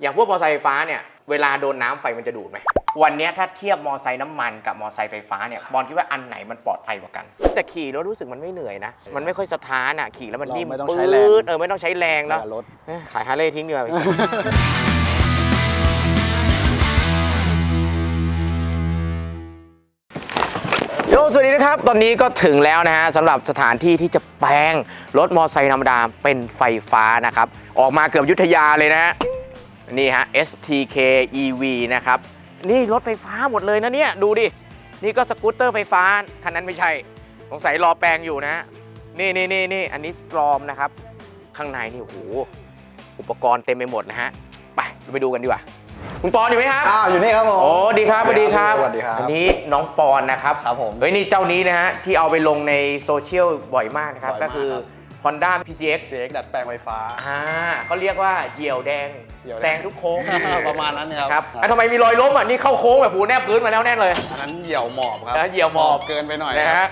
อย่างพวกมอเตอร์ไซค์ไฟฟ้าเนี่ยเวลาโดนน้ำไฟมันจะดูดไหมวันเนี้ยถ้าเทียบมอเตอร์ไซค์น้ำมันกับมอเตอร์ไซค์ไฟฟ้าเนี่ยบอลคิดว่าอันไหนมันปลอดภัยกว่ากัน แต่ขี่แล้วรู้สึกมันไม่เหนื่อยนะ มันไม่ค่อยสะท้านอะขี่แล้วมันนิ่มเราไม่ต้องปื๊ใช้แรงดเออไม่ต้องใช้แรงแล้วเวลารถเอ้ยขายฮาร์เลย์ทิ้งดีกว่าโยสวัสดีนะครับ ตอนนี้ก็ถึงแล้วนะฮะสำหรับสถานที่ที่จะแปลงรถมอไซค์ธรรมดาเป็นไฟฟ้านะครับ ออกมาเกือบอยุทธยาเลยนะฮะ นี่ฮะ STK EV นะครับ นี่รถไฟฟ้าหมดเลยนะเนี่ย ดูดิ นี่ก็สกูตเตอร์ไฟฟ้า คันนั้นไม่ใช่ สงสัยรอแปลงอยู่นะฮะนี่นี่นี่นี่อันนี้สตรอมนะครับ ข้างในนี่โอ้โห อุปกรณ์เต็มไปหมดนะฮะ ไปเราไปดูกันดีกว่า คุณปอนอยู่ไหมครับ อ้าวอยู่นี่ครับผมโอ้ดีครับสวัสดีครับสวัสดีครับอันนี้น้องปอนนะครับ ครับผม เฮ้ยนี่เจ้านี้นะฮะที่เอาไปลงในโซเชียลบ่อยมากนะครับ บ่อยมากก็คือครับ Honda PCX เจ๊กดัดแปลงไฟฟ้า อ่าเขาเรียกว่าเหยี่ยวแดง เหยี่ยวแดง แซงทุกโค้งประมาณนั้นครับครับอะทำไมมีรอยล้มอะ นี่เข้าโค้งแบบหูแนบพื้นมาแล้วแน่เลย อันนั้นเหยี่ยวหมอบครับแล้วเหยี่ยวหมอบเกินไปหน่อยนะครัฮะ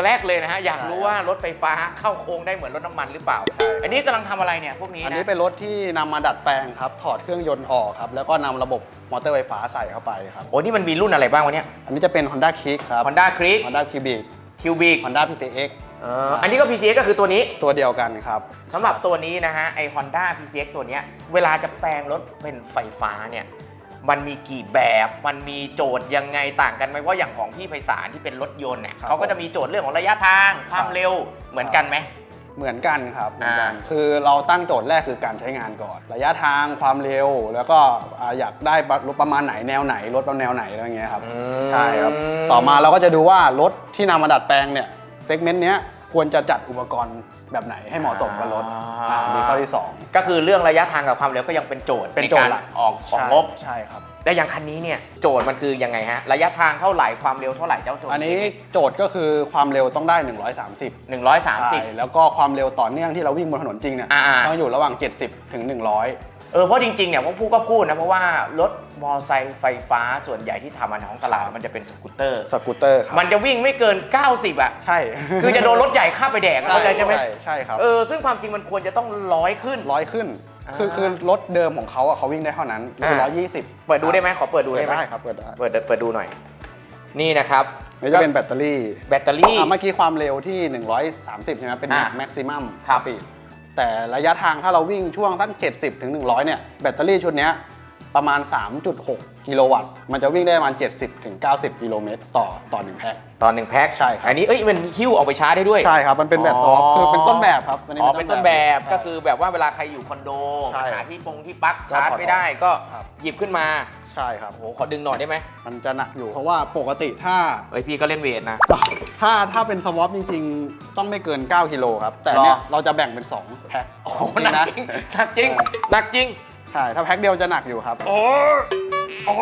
บ แรกเลยนะฮะ อยากรู้ใช่ว่ารถไฟฟ้าเข้าโค้งได้เหมือนรถน้ำมันหรือเปล่า ใช่ อันนี้กำลังทำอะไรเนี่ยพวกนี้อันนะนี้เป็นรถที่นำมาดัดแปลงครับ ถอดเครื่องยนต์ออกครับ แล้วก็นำระบบมอเตอร์ไฟฟ้าใส่เข้าไปครับ โอ้นี่มันมีรุ่นอะไรบ้างวะเนี่ย อันนี้จะเป็น Honda Kick ครับ Honda Click Honda Cubic Cubic Honda PCX อ่าอันนี้ก็ PCX ก็คือตัวนี้ตัวเดียวกันครับ สำหรับตัวนี้นะฮะไอ Honda PCX ตัวเนี้ยเวลาจะแปลงรถเป็นไฟฟ้าเนี่ยมันมีกี่แบบมันมีโจทย์ยังไงต่างกันไหมเพราะอย่างของพี่ไพศาลที่เป็นรถยนต์เนี่ยครับเขาก็จะมีโจทย์เรื่องของระยะทางความเร็วเหมือนกันไหม เหมือนกันครับเหมือนกันอ่า คือเราตั้งโจทย์แรกคือการใช้งานก่อน ระยะทางความเร็วแล้วก็อ่าอยากได้รถประมาณไหนแนวไหนรถแนวไหนอะไรเงี้ยครับใช่ครับ ต่อมาเราก็จะดูว่ารถที่นำมาดัดแปลงเนี่ย เซกเมนต์เนี้ยควรจะจัดอุปกรณ์แบบไหนให้เหมาะสมกับรถอ่าอ่ามีข้อที่ก็คือเรื่องระยะทางกับความเร็วก็ยังเป็นโจทย์เป็นในโจทกาย์รหลัก ออก2ออกงบ ใช่ครับและอย่างคันนี้เนี่ยโจทย์มันคือยังไงฮะ ระยะทางเท่าไหร่ความเร็วเท่าไหร่เจ้าตัวอันนี้โจทย์ก็คือความเร็วต้องได้ 130 130ใช่แล้วก็ความเร็วต่อเนื่องที่เราวิ่งบนถนนจริงเนี่ยอ่าๆ ต้องอยู่ระหว่าง 70 ถึง 100 เออเพราะจริงๆเนี่ยพวกพูดก็พูดนะเพราะว่ารถมอไซค์ไฟฟ้าส่วนใหญ่ที่ทำมาในท้องตลาดมันจะเป็นสกูตเตอร์ สกูตเตอร์ครับมันจะวิ่งไม่เกิน 90อะ ใช่คือจะโดนรถใหญ่ข้ามไปแดกอะเข้าใจใช่ไหมใช่ครับเออซึ่งความจริงมันควรจะต้องร้อยขึ้น ร้อยขึ้น คืออ่าคือรถเดิมของเขาอะเขาวิ่งได้เท่านั้นคืออ่าร้อยยี่สิบเปิดดูได้ไหมขอเปิดดูได้ไหมได้ครับเปิดได้เปิดเปิดดูหน่อย นี่นะครับนี่จะเป็นแบตเตอรี่แบตเตอรี่ อะเมื่อกี้ความเร็วที่ 130 ใช่ไหมเป็นอะแม็กซิมัมครับ ปีด แต่ระยะทางถ้าเราวิ่งช่วงตั้ง70ถึง100 เนี่ย แบตเตอรี่ชุดเนี้ยประมาณ 3.6 กิโลวัตต์ มันจะวิ่งได้ประมาณ 70ถึง90 กิโลเมตรต่อต่อหนึ่งแพ็ค ตอนหนึ่งแพ็คใช่ครับ อันนี้เอ้ยมันหิ้วออกไปชาร์จได้ด้วย ใช่ครับ มันเป็นแบบอ๋อคือเป็นต้นแบบครับตัวอ๋อเป็นต้นแบบใช่ก็คือแบบว่าเวลาใครอยู่คอนโดใช่หาที่ปงที่ปลั๊กก็ชาร์จถอดไม่ได้ก็ครับ หยิบขึ้นมาใช่ครับ โอ้โหขอดึงหน่อยได้ไหมมันจะหนักอยู่เพราะว่าปกติถ้าเอ้ยพี่ก็เล่นเวทนะ ถ้าถ้าเป็นสวอปจริงๆ ต้องไม่เกิน 9กิโลครับ แต่เนี่ยหรอ เราจะแบ่งเป็น 2 แพ็ค โอ้โหจริงหนันะกจริงหนักจริงหนักจริง ใช่ ถ้าแพ็คเดียวจะหนักอยู่ครับ โอ้โอ้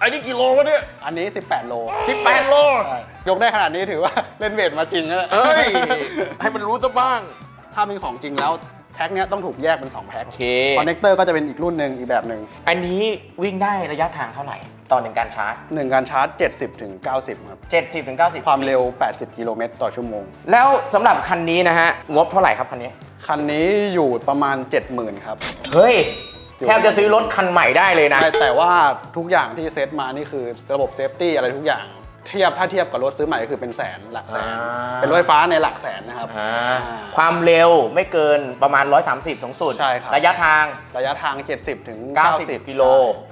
อันนี้กี่โลวะเนี่ยอันนี้ 18 โล18 โล ใช่ยกได้ขนาดนี้ถือว่า เล่นเวทมาจริงนะเอ้ย ให้มันรู้ซะบ้าง ถ้าเป็นของจริงแล้วแพ็คเนี้ยต้องถูกแยกเป็น 2 แพ็คโอเค คอนเนคเตอร์ก็จะเป็นอีกรุ่นหนึ่งอีกแบบหนึ่งอันนี้วิ่งได้ระยะทางเท่าไหร่ต่อหนึ่งการชาร์จ หนึ่งการชาร์จ 70ถึง90ครับ70ถึง90ความเร็ว 80 กิโลเมตรต่อชั่วโมง แล้วสำหรับคันนี้นะฮะ งบเท่าไหร่ครับคันนี้ คันนี้อยู่ประมาณ 70,000ครับ เฮ้ยอยู่แทบจะซื้อรถคันใหม่ได้เลยนะ ใช่แต่ว่าทุกอย่างที่เซตมานี่คือระบบเซฟตี้อะไรทุกอย่าง เทียบถ้าเทียบกับรถซื้อใหม่ก็คือเป็นแสนหลักแสน อ่า เป็นรถไฟฟ้าในหลักแสนนะครับอ่าอ่าความเร็วไม่เกินประมาณ 130 สูงสุด ใช่ครับ ระยะทาง ระยะทาง 70 ถึง 90 90กิโล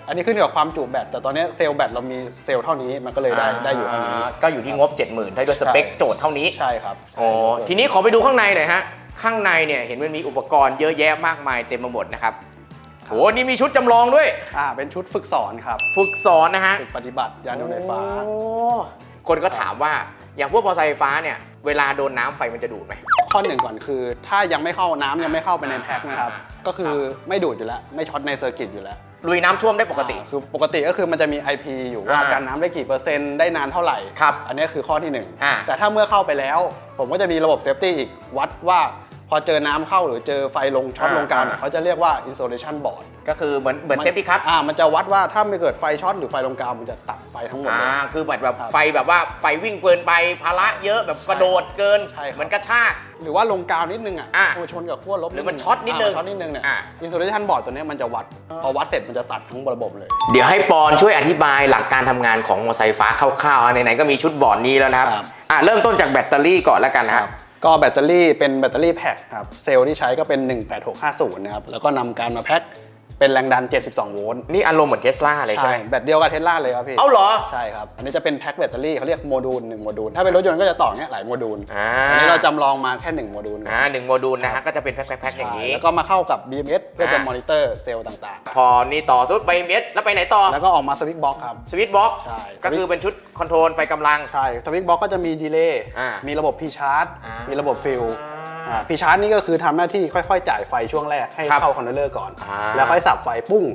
อันนี้ขึ้นอยู่กับความจุแบต แต่ตอนนี้เซลล์แบตเรามีเซลล์เท่านี้มันก็เลยได้ได้อยู่เท่านี้ ก็อยู่ที่งบ 70,000ได้ด้วยสเปคใช่ โจทย์เท่านี้ ใช่ครับโอ้ทีนี้ขอไปดูข้างในหน่อยฮะ ข้างในเนี่ยเห็นมันมีอุปกรณ์เยอะแยะมากมายเต็มไปหมดนะครับ โอ้นี่มีชุดจำลองด้วย อ่าเป็นชุดฝึกสอนครับฝึกสอนนะฮะฝึกปฏิบัติยานยนต์ไฟฟ้า โอ้คนก็ถามว่าอย่างพวกมอเตอร์ไซค์ไฟฟ้าเนี่ย เวลาโดนน้ำไฟมันจะดูดไหม ข้อหนึ่งก่อนคือ ถ้ายังไม่เข้าน้ำยังไม่เข้าไปในแพ็คนะครับอ่าก็คือไม่ดูดอยู่แล้วไม่ช็อตในเซอร์กิตอยู่แล้วลุยน้ำท่วมได้ปกติ อ่าคือปกติก็คือมันจะมี IP อยู่ว่าอ่าการน้ำได้กี่เปอร์เซ็นต์ได้นานเท่าไหร่ ครับอันนี้คือข้อที่หนึ่งอ่า แต่ถ้าเมื่อเข้าไปแล้ว ผมก็จะมีระบบเซฟตี้อีกวัดว่า พอเจอน้ำเข้าหรือเจอไฟลงช็อตอ่าลงกลางอ่าเขาจะเรียกว่า insulation board ก็คือเหมือนเหมือนเซฟตี้คัทอ่ามันจะวัดว่าถ้าไม่เกิดไฟช็อตหรือไฟลงกลางมันจะตัดไฟทั้งหมดอ่าเลยคือเหมือนแบบครับไฟแบบว่าไฟวิ่งเกินไปภาระเยอะแบบกระโดดเกินใช่ครับเหมือนกระชากหรือว่าลงกลางนิดนึงอะอะมาชนกับขั้วลบหรือมันช็อตนิดนึงาช็อตนิดนึงเนี่ยอะ insulation board ตัวเนี้ยมันจะวัด พอวัดเสร็จมันจะตัดทั้งระบบเลย เดี๋ยวให้ปอนช่วยอธิบายหลักการทำงานของมอเตอร์ไซค์ฟ้าคร่าวๆอะไหนๆก็มีชุดบอร์ดนี้แล้วนะครับครับอะเริ่มต้นจากแบตเตอรี่ก่อนแล้วกันนะครับ ก็แบตเตอรี่เป็นแบตเตอรี่แพ็คครับ เซลล์ที่ใช้ก็เป็น 18650 นะครับ แล้วก็นำการมาแพ็ค เป็นแรงดัน 72 โวลต์นี่อารมณ์เหมือนเทสลาเลยใช่ไหมแบตเดียวกับเทสลาเลยครับพี่เอาเหรอ ใช่ครับ อันนี้จะเป็นแพ็คแบตเตอรี่เขาเรียกโมดูลหนึ่งโมดูลถ้าเป็นรถยนต์ก็จะต่อเนี้ยหลายโมดูลอ่า อันนี้เราจำลองมาแค่หนึ่งโมดูลอ่าหนึ่งโมดูลนะฮะก็จะเป็นแพ็คๆๆอย่างนี้ แล้วก็มาเข้ากับ BMS เพื่อจะอ่าม มอนิเตอร์เซลล์ต่างพอนี่ต่อทุบไปเมสแล้วไปไหนต่อๆ แล้วก็ออกมาสวิตช์บ็อกครับ สวิตช์บ็อกใช่ ก็คือเป็นชุดคอนโทรลไฟกำลัง ใช่สวิตช์บ็อกก็จะมีดีเลย์อ่ามีมีระบบ P chart อ่ามี มีระบบฟิล พีชาร์จนี่ก็คือทำหน้าที่ค่อยๆ จ่ายไฟช่วงแรกให้ครับเข้าคอนโทรลเลอร์ก่อนอ่าแล้วค่อยสับไฟปุ้ง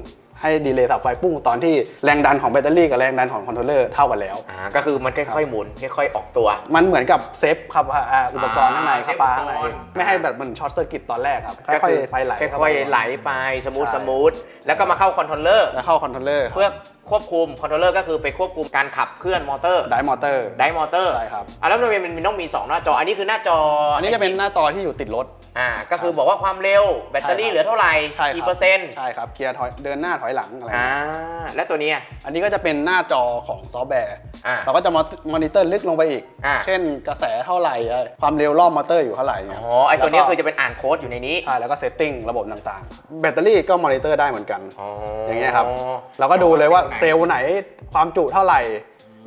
ให้ดีเลย์สับไฟปุ้งตอนที่แรงดันของแบตเตอรี่กับแรงดันของคอนโทรลเลอร์เท่ากันแล้วอ่าก็คือมันค่อยๆหมุนค่อยๆออกตัว มันเหมือนกับเซฟครับอ่าอุปกรณ์ข้างในอ่าคาปาเซฟอุปกรณ์ข้างในไม่ให้แบบมันช็อตเซอร์กิตตอนแรกครับก็ค่อยคือๆไฟไหลเข้าค่อยไปๆไหลไปสมูทใช่สมูทแล้วก็มาเข้าคอนโทรลเลอร์แล้วเข้าคอนโทรลเลอร์เพื่อควบคุมคอนโทรลเลอร์ก็คือไปควบคุมการขับเคลื่อนมอเตอร์ไดมอเตอร์ไดมอเตอร์ใช่ครับอะแล้วทำไมมันมันต้องมี 2 หน้าจอ อันนี้คือหน้าจออัอันนี้จะเป็นหน้าจอที่อยู่ติดรถอ่าก็คือบอกว่าความเร็วแบตเตอรี่เหลือเท่าไหร่ใช่ครับกี่เปอร์เซ็นต์ใช่ครับเกียร์ถอยเดินหน้าถอยหลังอะไรอ่าและตัวนี้อะอันนี้ก็จะเป็นหน้าจอของซอฟต์แวร์อ่าเราก็จะมามอนิเตอร์ลึกลงไปอีกอ่าเช่นกระแสเท่าไหร่อะไรความเร็วรอบมอเตอร์อยู่เท่าไหร่เงี้ยอ๋อไอตัวนี้แล้วก็คือจะเป็นอ่านโค้ดอยู่ในนี้ใช่แล้วก็เซตติ้งระบบต่างๆ แบตเตอรี่ก็มอนิเตอร์ได้เหมือนกันอ๋อออย่างเงี้ยครับ เราก็ดูเลยว่าเซลล์ไหนความจุเท่าไหร่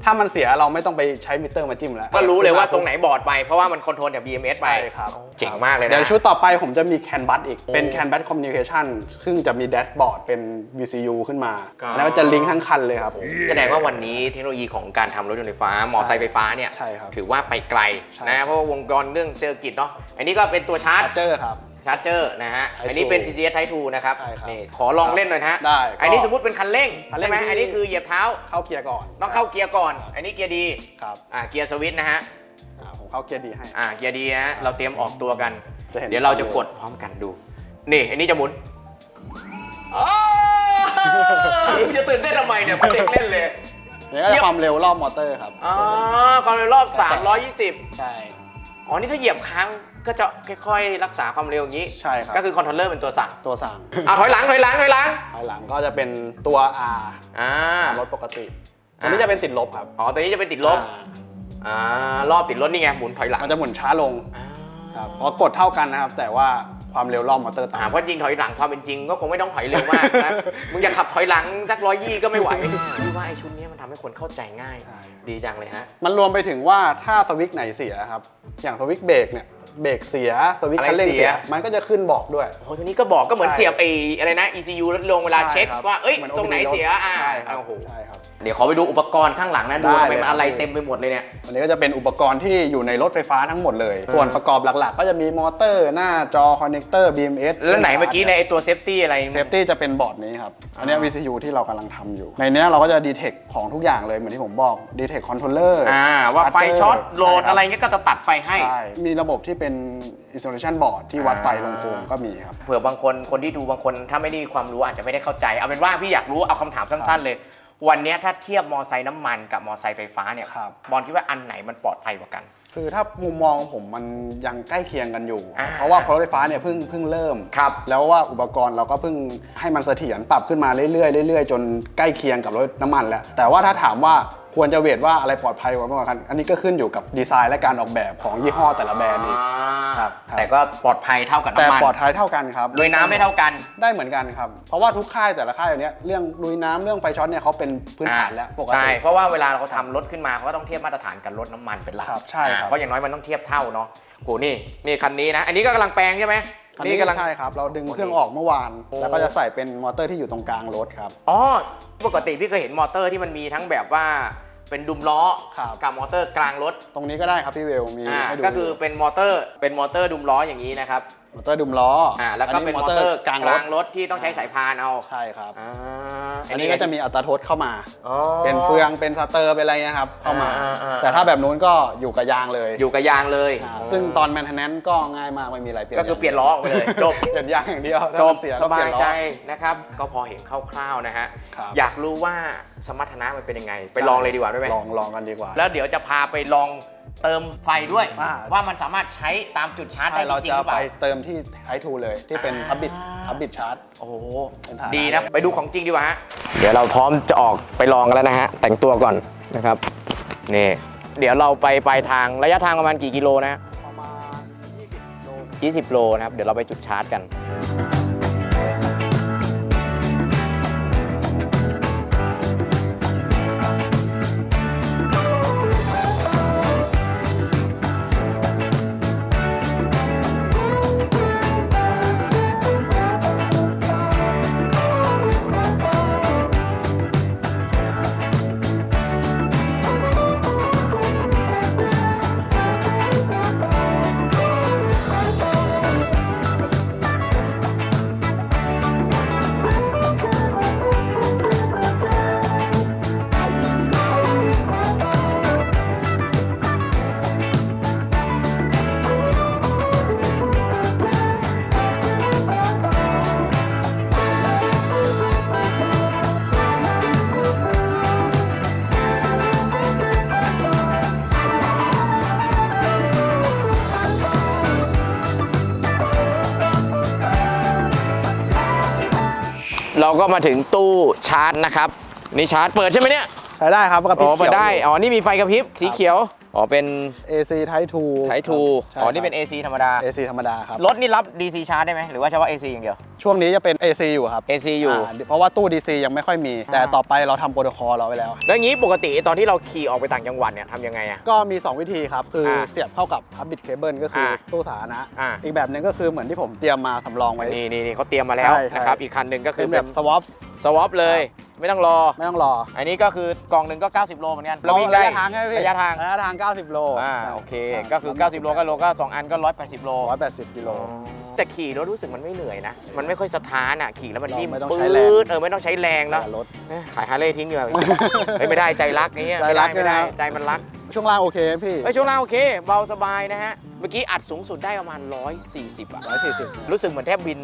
ถ้ามันเสียเราไม่ต้องไปใช้มิเตอร์มาจิ้มแล้ว ก็รู้เลยว่าตรงไหนบอร์ดไป เพราะว่ามันคอนโทรลจาก BMS ไป ใช่ครับ เจ๋งมากเลยนะ เดี๋ยวชุดต่อไปผมจะมีแคนบัสอีกโอ้เป็นแคนบัสคอมมิวนิเคชันซึ่งจะมีแดชบอร์ดเป็น VCU ขึ้นมา ครับ แล้วก็จะลิงก์ทั้งคันเลยครับ แสดงว่าวันนี้เทคโนโลยีของการทำรถยนต์ไฟฟ้า มอเตอร์ไซค์ไฟฟ้าเนี่ย ใช่ครับถือว่าไปไกลใช่ นะ เพราะว่าวงจรเรื่องเซอร์กิตเนาะ อันนี้ก็เป็นตัวชาร์จ ชาร์เจอร์ครับ ชาร์จเจอร์นะฮะ Type อันนี้เป็น2 CCS Type 2นะครับใช่ครับนี่ขอลองเล่นหน่อยนะฮะได้ก็อันนี้สมมติเป็นคันเร่งคันเร่ใช่งไหมที่ อันนี้คือเหยียบเท้าเข้าเกียร์ก่อนต้องเข้าเกียร์ก่อน อันนี้เกียร์ดีครับอ่าเกียร์สวิตช์นะฮะอ่าผมเข้าเกียร์ดีให้ อ่าเกียร์ดีนะฮะเราเตรียมออกตัวกัน จะเห็น เดี๋ยวเราจะกดพร้อมกันดู นี่อันนี้จะหมุนอ้าวจะตื่นเต้นทำไมเนี่ยเด็กเล่นเลยนี่ก็จะความเร็วรอบมอเตอร์ครับ อ๋อความเร็วรอบ 320 ใช่ อ๋อ นี่ถ้าเหยียบค้างก็จะค่อยๆ รักษาความเร็วอย่างนี้ ใช่ครับ ก็คือคอนโทรลเลอร์เป็นตัวสั่งตัวสั่งอะถอยหลังถอยหลังถอยหลังภายหลังก็จะเป็นตัว R อ่า รถปกติตัวนี้จะเป็นติดลบครับอ๋อตัวนี้จะเป็นติดลบอ่าอ่ารอบติดรถนี่ไงหมุนถอยหลังมันจะหมุนช้าลงอ่าครับเพราะกดเท่ากันนะครับ แต่ว่า ความเร็วรอบมอเตอร์ต่างอ่าเพราะจริงถอยหลังความเป็นจริงก็คงไม่ต้องถอยเร็วมากนะ มึงจะขับถอยหลังสักร้อยยี่ก็ไม่ไหวพี่ว่าไอ้ชุดนี้มันทำให้คนเข้าใจง่ายใช่ดีจังเลยฮะ มันรวมไปถึงว่าถ้าสวิตช์ไหนเสียครับ อย่างสวิตช์เบรกเนี่ย เบรกเสียสวิตช์อะไรคันเร่งเสีเสียยมันก็จะขึ้นบอกด้วย โอ้โหตัวนี้ก็บอกก็เหมือนใช่เสียบไอ้อะไรนะ ECU ลดลงเวลาเช็คใครับว่าเอ้ยมืตรงไหน OBD เสียอ่าใช่ครับโอ้โหใช่ครับเดี๋ยวขอไปดูอุปกรณ์ข้างหลังนะดูได้ทำไมเลยมันอะไรครับเต็มไปหมดเลยเนี่ยอันนี้ก็จะเป็นอุปกรณ์ที่อยู่ในรถไฟฟ้าทั้งหมดเลย ส่วนประกอบหลักๆ ก็จะมีมอเตอร์ หน้าจอคอนเนคเตอร์ BMS แล้วไหนเมื่อกี้ในไอ้ตัวเซฟตี้อะไรเซฟตี้จะเป็นบอร์ดนี้ครับ อันเนี้ย VCU ที่เรากำลังทำอยู่ ในเนี้ยเราก็จะดีเทคของทุกอย่างเลยเหมือนที่ผมบอกดีเทคคอนโทรลเลอร์อ่าว่าไฟช็อตโหลดอะไรเงี้ยก็จะตัดไฟให้ใช่มีระบบที่เป็น installation board ที่วัดไฟลงโคมก็มีครับ เผื่อบางคนคนที่ดูบางคนถ้าไม่ได้มีความรู้อาจจะไม่ได้เข้าใจ เอาเป็นว่าพี่อยากรู้เอาคำถามสั้น ๆ เลย วันเนี้ยถ้าเทียบมอไซค์น้ำมันกับมอไซค์ไฟฟ้าเนี่ยครับ บอลคิดว่าอันไหนมันปลอดภัยกว่ากัน คือถ้ามุมมองของผมมันยังใกล้เคียงกันอยู่ อ่าเพราะว่ารถไฟฟ้าเนี่ยเพิ่งเพิ่งเริ่ม ครับ แล้วว่าอุปกรณ์เราก็เพิ่งให้มันเสถียรปรับขึ้นมาเรื่อยๆเรื่อยๆ จนใกล้เคียงกับรถน้ำมันแล้ว แต่ว่าถ้าถามว่า ควรจะเวทว่าอะไรปลอดภัยกว่ากัน อันนี้ก็ขึ้นอยู่กับดีไซน์และการออกแบบของยี่ห้อแต่ละแบรนด์อีก ครับครับ แต่ก็ปลอดภัยเท่ากับแต่น้ำมันปลอดภัยเท่ากันครับ ลุยน้ำไม่เท่ากัน ได้เหมือนกันครับ เพราะว่าทุกค่ายแต่ละค่ายอย่างเนี้ยเรื่องลุยน้ำเรื่องไฟช็อตเนี่ยเขาเป็นพื้นฐานแล้วปกใช่ ติ เพราะว่าเวลาเราทำรถขึ้นมาเขาก็ต้องเทียบมาตรฐานกับรถน้ำมันเป็นหลักครับใช่ครับ อ่าเพราะอย่างน้อยมันต้องเทียบเท่าเนาะโหนี่นี่คันนี้นะ อันนี้ก็กำลังแปลงใช่ไหมอันนี้กำลัง ใช่ครับ เราดึงเครื่องออกเมื่อวาน โอ้ แล้วก็จะใส่เป็นมอเตอร์ที่อยู่ตรงกลางรถครับ อ๋อปกติพี่เคยเห็นมอเตอร์ที่มันมีทั้งแบบว่า เป็นดุมล้อครับ กับมอเตอร์กลางรถตรงนี้ก็ได้ครับพี่เวลมีอ่าให้ดู ก็คือเป็นมอเตอร์เป็นมอเตอร์ดุมล้ออย่างนี้นะครับ มอเตอร์ดุมล้ออ่าแล้วก็เป็นมอเตอร์กลางรถที่ต้องใช้สายพานเอาใช่ครับ อ่าอันนี้ก็จะมีอัตราโทษเข้ามา อ๋อ เป็นเฟืองเป็นสเตอร์เป็นอะไรเงี้ยครับเข้ามา อ่าอ่าอ่า แต่ถ้าแบบนู้นก็อยู่กับยางเลยอยู่กับยางเลยอ่าซึ่งตอนแมนเทนแนนก็ง่ายมากไม่มีอะไรเปลี่ยนก็คือเปลี่ยนล้อออกไปเลยจบ เปลี่ยนยางอย่างเดียวถ้จมับนเสียสก็เปบาลี่ยนล้อ ใจนะครับ ก็พอเห็นคร่าวๆนะฮะ ครับ อยากรู้ว่าสมรรถนะมันเป็นยังไง ไปลองเลยดีกว่าได้ไหมลองลองกันดีกว่า แล้วเดี๋ยวจะพาไปลอง เติมไฟด้วย อ่า ว่ามันสามารถใช้ตามจุดชาร์จได้ใช่จเราริงจะๆหรือเปไปล่า เติมที่ไททูเลย ที่เป็นอ่าฮับบิทฮับบิทชาร์จ โอ้โหเป็นฐานะดีนะ ไปดูของจริงดีกว่าฮะ เดี๋ยวเราพร้อมจะออกไปลองกันแล้วนะฮะ แต่งตัวก่อนนะครับ นี่ เดี๋ยวเราไปปลายทางระยะทางประมาณกี่กิโลนะฮะ ประมาณ20โล 20 โลนะครับ เดี๋ยวเราไปจุดชาร์จกัน เก็มาถึงตู้ชาร์จนะครับนี่ชาร์จเปิดใช่ไหมเนี่ยใช้ได้ครับกระพริอ๋บอเปิดได้ขียวอ๋อ นี่มีไฟกระพริบสีเขียว อ๋อเป็น AC Type 2ไททูใช่อ๋อนี่ครับเป็น AC ธรรมดา AC ธรรมดาครับ รถนี่รับ DC ชาร์จได้ไหมหรือว่าเฉพาะ AC อย่างเดียว ช่วงนี้จะเป็น AC อยู่ครับ AC อยู่าเพราะว่าตู้ DC ยังไม่ค่อยมี แต่ต่อไปเราทำโปรโตคอลเราไว้แล้ว แล้วงี้ปกติตอนที่เราขี่ออกไปต่างจังหวัดเนี่ยทำยังไงอะก็มี 2 วิธีครับ คืออาเสียบเข้ากับฮับบิทเคเบิลก็คืออาตู้สาธารณะอ่าอีกแบบหนึ่งก็คือเหมือนที่ผมเตรียมมาสำรองไว้ นี่นี่นี่เขาเตรียมมาแล้วใช่ใช่นะครับ อีกคันหนึ่งก็คืคืออแบเป็นบสวอปสวอปเลย ไม่ต้องรอ ไม่ต้องรออันนี้ก็คือกล่องหนึ่งก็ 90 โลเหมือนกันแล้ววิ่งได้ระยะทางใช่ไหมพี่ระยะทางระยะทาง 90 โลอ่าใช่โอเค ก็คือ 90 โลก็โลก็ 2 อันก็ 180 โล 180กิโล แต่ขี่รถรู้สึกมันไม่เหนื่อยนะ มันไม่ค่อยสะท้านอะ ขี่แล้วมันเรานิ่มไม่ต้องปื๊ใช้แรงดเออไม่ต้องใช้แรงแล้วแต่รถ เอ้ยขายฮาร์เลย์ทิ้งดีกว่า เฮ้ยไม่ได้ใจรักไอ้เงี้ยใจไม่รัได้กไม่ได้ ด้วยนะ ใจมันรักช่วงล่างโอเคไหมพี่เฮ้ยช่วงล่างโอเค เบาสบายนะฮะเมื่อกี้อัดสูงสุดได้ประมาณ 140อะ140รู้สึกเหมือนแทบบิน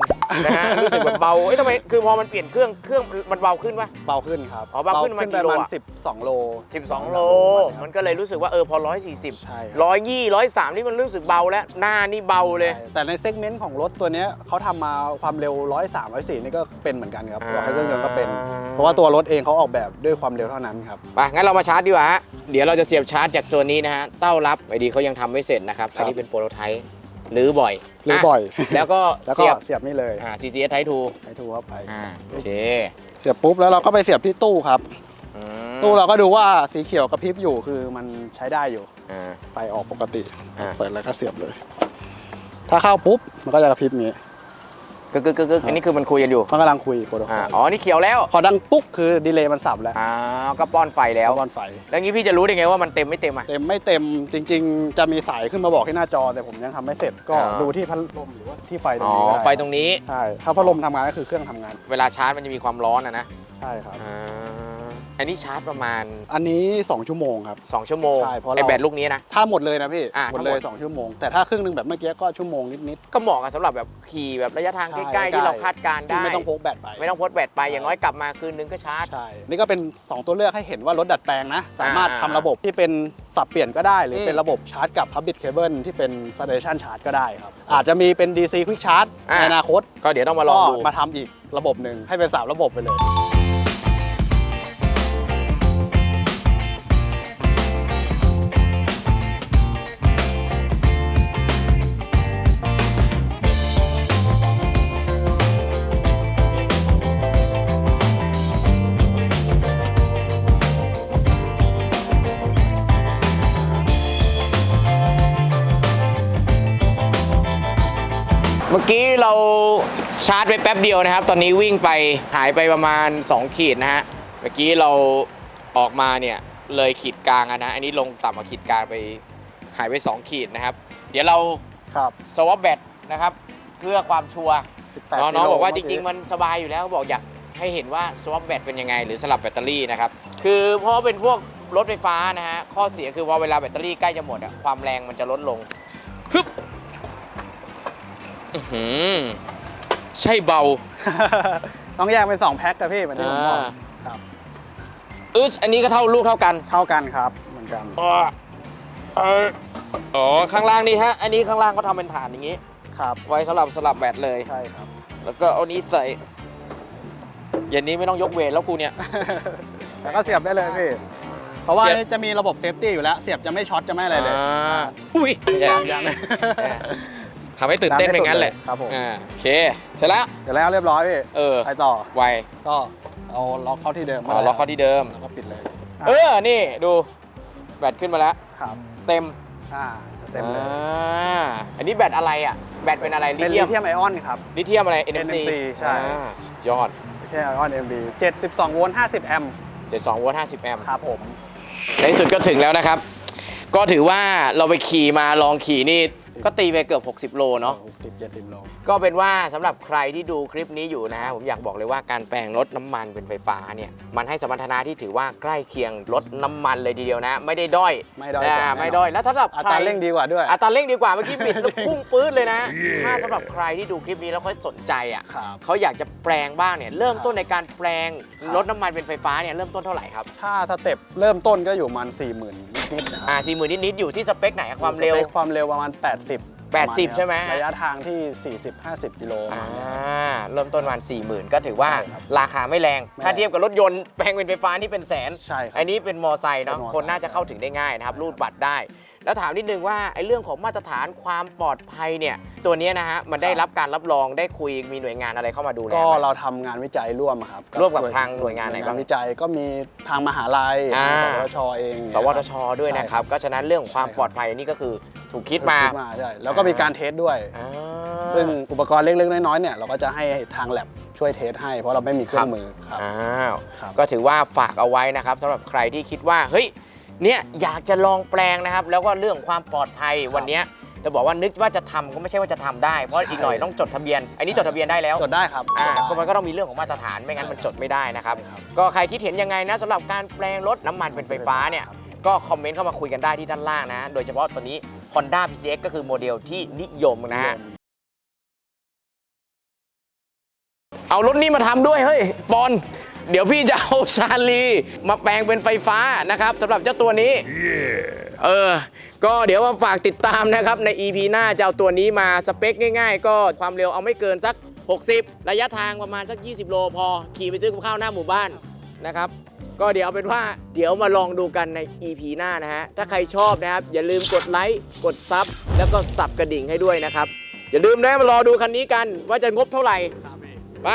นะฮะ รู้สึกแบบเบา เอ้ยทำไม คือพอมันเปลี่ยนเครื่อง เครื่องมันเบาขึ้นปะ เบาขึ้นครับอ๋อเบาขึ้นประมาณกี่โลประอะมาณ12โล 12 โล มันก็เลยรู้สึกว่าเออพอ140ใช่ร้อยยี่ร้อยสามนี่มันรู้สึกเบาแล้วหน้านี่เบาเลย แต่ในเซกเมนต์ของรถตัวเนี้ยเขาทำมาความเร็ว103 104นี่ก็เป็นเหมือนกันครับอ่าตัวเครื่องยนต์ก็เป็น เพราะว่าตัวรถเองเขาออกแบบด้วยความเร็วเท่านั้นครับ ไปงั้นเรามาชาร์จดีกว่าฮะ เดี๋ยวเราจะเสียบชาร์จจากตัวนี้นะฮะ เต้ารับไอดีเขายังทำไม่เสร็จนะครับครัอับนนี้เป็นโปรโตไทป์หรือบ่อยหรือบ่อยะแล้วก็แล้วก็เสียบเสียบนี่เลยอ่า CCS Type 2ให้ทูเข้าไป อ่าโอเคเสียบปุ๊บแล้วเราก็ไปเสียบที่ตู้ครับ อืมตู้เราก็ดูว่าสีเขียวกระพริบอยู่คือมันใช้ได้อยู่อ่า ไฟออกปกติ อ่า เปิดแล้วก็เสียบเลย ถ้าเข้าปุ๊บมันก็จะกระพริบอย่างนี้ กึกกึกกึกกึกอันนี้คือมันคุยกันอยู่มันกำลังคุยโปรโตคอ่าอลอ๋อ นี่เขียวแล้ว พอดังปุ๊บคือดีเลย์มันสับแล้วอ่าก็ป้อนไฟแล้ว บอลไฟ แล้วงี้พี่จะรู้ได้ไงว่ามันเต็มไม่เต็มอะ เต็มไม่เต็มจริง ๆ จะมีสายขึ้นมาบอกที่หน้าจอแต่ผมยังทำไม่เสร็จก็อ่า ดูที่พัดลมหรือว่าที่ไฟตรอ๋งอนี้ก็ด้ไฟตรงนี้ ใช่ถ้าพัดลมทำงานก็คือเครื่องทำงานเวลาชาร์จมันจะมีความร้อนอะนะ ใช่ครับ อ่า อันนี้ชาร์จประมาณ อันนี้ 2 ชั่วโมงครับ 2 ชั่วโมงใช่เพราะเรา ไอแบตลูกนี้นะ ถ้าหมดเลยนะพี่อ่าหมดเลยทั้งหมด2ชั่วโมง แต่ถ้าครึ่งหนึงแบบเมื่อกี้ก็ชั่วโมงนิด ก็เหมาะกับสำหรับแบบขี่แบบระยะทางใช่ใกล้ๆที่เราคาดการๆณ์ที่ได้ ไม่ต้องพกแบตไป ไม่ต้องพดแบตไปอย่างน้อยกลับมาคืนนึงก็ชาร์จ ใช่ นี่ก็เป็น 2 ตัวเลือกให้เห็นว่ารถดัดแปลงนะ สามารถอ่าทำระบบที่เป็นสับเปลี่ยนก็ได้ หรืออมเป็นระบบชาร์จกับ Public Cable ที่เป็น Station Charge ก็ได้ครับ อาจจะมีเป็น DC Quick Charge อ่า ในอนาคตก็เดี๋ยวต้องมาลองก็ดูมาทำอีกระบบหนึ่งให้เป็น 3 ระบบไปเลย เมื่อกี้เราชาร์จไปแป๊บเดียวนะครับ ตอนนี้วิ่งไปหายไปประมาณ 2 ขีดนะฮะ เมื่อกี้เราออกมาเนี่ยเลยขีดกลางอะนะ อันนี้ลงต่ำกว่าขีดกลางไปหายไป 2 ขีดนะครับ เดี๋ยวเราครับสวอปแบตนะครับ เพื่อความชัวร์18น้องน้องกิโลบอกว่าจเมื่อกี้ริงๆ มันสบายอยู่แล้วบอกอยากให้เห็นว่า swap แบตเป็นยังไง หรือสลับแบตเตอรี่นะครับ คือเพราะว่าเป็นพวกรถไฟฟ้านะฮะ ข้อเสียคือว่าเวลาแบตเตอรี่ใกล้จะหมดอะความแรงมันจะลดลงฮึบ อื้อหือใช่เบา ต้องแยกเป็น2แพ็คกับพี่เหมือนที่ผมบอกอ่า ครับ อึสอันนี้ก็เท่าลูกเท่ากันเท่ากันครับเหมือนกันอ๋อเอออ๋อข้างล่างนี่ฮะ อันนี้ข้างล่างเขาทำเป็นฐานอย่างนี้ ครับไว้สลับสลับแบตเลย ใช่ครับ แล้วก็เอานี้ใส่เย็นนี้ไม่ต้องยกเวทแล้วกูเนี่ย แล้วก็เสียบได้เลยพี่ เพราะว่าเสียบ นี่จะมีระบบเซฟตี้อยู่แล้ว เสียบจะไม่ช็อตจะไม่อะไรเลย อ่าอุ้ยไม่ใช่ยังยัง ทำให้ตื่นเต้นไปงั้นแหละครับผมอ่าโอเคเสร็จแล้วเดี๋ยวแล้วเรียบร้อยพี่เออไปต่อไวก็เอาล็อกเข้าที่เดิมอ๋อล็อกเข้าที่เดิมแล้วก็ปิดเลย เออนี่ดูแบตขึ้นมาแล้วครับเต็มอ่าจะเต็มเลยอ่าอันนี้แบตอะไรอะแบตเป็นอะไรลิเป็นเธีลิยมเธียมไอออนครับลิเธียมอะไร NMC NMC ใช่อ่าสุดยอดไม่ใช่ไอออน MV 72โวลต์50แอมป์72โวลต์50แอมป์ครับผมในที่สุดก็ถึงแล้วนะครับ ก็ถือว่าเราไปขี่มาลองขี่นี่ ก็ตีไปเกือบ 60 โลเนาะ60 70โลก็เป็นว่าสำหรับใครที่ดูคลิปนี้อยู่นะ ผมอยากบอกเลยว่าการแปลงรถน้ำมันเป็นไฟฟ้าเนี่ยมันให้สมรรถนะที่ถือว่าใกล้เคียงรถน้ำมันเลยทีเดียวนะ ไม่ได้ด้อยไม่ด้อยนะกว่าแน่นอนไม่ด้อยแล้วถ้าสำหรับอัใครตราเร่งดีกว่าด้วย อัตราเร่งดีกว่าเมื่อกี้บิดแล้วพุ่งปื๊ดเลยนะ ถ้าสำหรับใครที่ดูคลิปนี้แล้วเขาสนใจอะครับ เขาอยากจะแปลงบ้างเนี่ยเริ่มต้นในการแปลงครับรถน้ำมันเป็นไฟฟ้าเนี่ยเริ่มต้นเท่าไหร่ครับ ถ้าสเต็ปเริ่มต้นก็อยู่ประมาณ40,000 นิดๆนะคอ่ารับสี่หมื่นนิดๆอยู่ที่สเปคไหนอะความเร็ว สปคความเร็วประมาณ 80 80 ใช่ไหมระยะทางที่ 40-50 กิโลประอ่ามาณเนี้ยเริ่มต้นประมาณ4 0,000 ก็ถือว่าใช่ครับราคาไม่แรง ไม่ถ้าเทียบกับรถยนต์แปลงเป็นไฟฟ้านี่เป็นแสนใช่ครับอันนี้เป็นมอไซค์เนาะเป็นมอไซค์ คนน่าจะเข้าถึงได้ง่ายนะครับรูดบัตรได้ แล้วถามนิดนึงว่าไอ้เรื่องของมาตรฐานความปลอดภัยเนี่ยตัวเนี้ยนะฮะมันได้รับการรับรองได้คุยมีหน่วยงานอะไรเข้ามาดูแลก็ไหม เราทำงานวิจัยร่วมครับร่วมกับทางหน่วยงานไหนบ้างวิจัยก็มีทางมหาลัยอ่า สวทชเอง สวทชด้วยนะครับ ก็ฉะนั้นเรื่องของความใช่ครับ ปลอดภัยนี่ก็คือ ถูกคิดคิดมามาใช่แล้วก็มีการเทสด้วย อ่า ซึ่งอุปกรณ์เล็กๆน้อยๆเนี่ยเราก็จะให้ทางแ a บช่วยเทสให้ เพราะเราไม่มีเครื่องมือครับ อ้าวครับ ก็ถือว่าฝากเอาไว้นะครับสำหรับใครที่คิดว่าเฮ้ยเนี่ยอยากจะลองแปลงนะครับ แล้วก็เรื่องความปลอดภัยวันเนี้ยจะบอกว่านึกว่าจะทำก็ไม่ใช่ว่าจะทำได้เพราะใช่อีกหน่อยต้องจดทะเบียน อันนี้จดทะเบียนได้แล้วจดได้ครับอ่าจดได้ก็มันก็ต้องมีเรื่องของมาตรฐานไม่งั้นมันจดไม่ได้นะครับ ใช่ครับก็ใครคิดเห็นยังไงนะสำหรับการแปลงรถน้ำมันเป็นไฟฟ้าเนี่ย ก็คอมเมนต์เข้ามาคุยกันได้ที่ด้านล่างนะ โดยเฉพาะตัวนี้ Honda PCX ก็คือโมเดลที่นิยมนะฮะ เอารถนี้มาทำด้วยเฮ้ยปอน เดี๋ยวพี่จะเอาชาลีมาแปลงเป็นไฟฟ้านะครับสำหรับเจ้าตัวนี้ เออ ก็เดี๋ยวมาฝากติดตามนะครับ ใน EP หน้าจะเอาตัวนี้มาสเปคง่ายๆ ก็ความเร็วเอาไม่เกินสัก 60 ระยะทางประมาณสัก 20 โลพอ ขี่ไปซื้อกับข้าวหน้าหมู่บ้านนะครับ ก็เดี๋ยวเอาเป็นว่าเดี๋ยวมาลองดูกันใน EP หน้านะฮะ ถ้าใครชอบนะครับ อย่าลืมกดไลค์กดซับแล้วก็สับกระดิ่งให้ด้วยนะครับ อย่าลืมนะมารอดูคันนี้กันว่าจะงบเท่าไหร่ไป